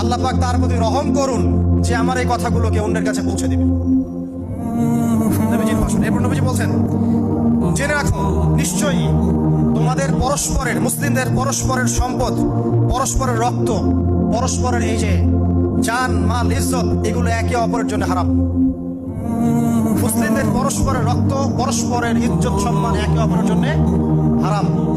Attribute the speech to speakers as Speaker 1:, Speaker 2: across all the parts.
Speaker 1: আল্লাহ পাক তার প্রতি রহম করুন যে আমার এই কথাগুলোকে অন্যের কাছে পৌঁছে দিবে। বলছেন, জেনে রাখো, নিশ্চয়ই তোমাদের পরস্পরের, মুসলিমদের পরস্পরের সম্পদ, পরস্পরের রক্ত, পরস্পরের এই যে মাল এগুলো একে অপরের জন্য হারাম। মুসলিমদের পরস্পরের রক্ত, পরস্পরের ইজ্জত, সম্মান একে অপরের জন্য হারাম।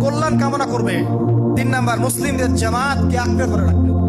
Speaker 1: কল্যাণ কামনা করবে। তিন নাম্বার মুসলিমদের জামাতকে আঁকড়ে ধরে রাখবে।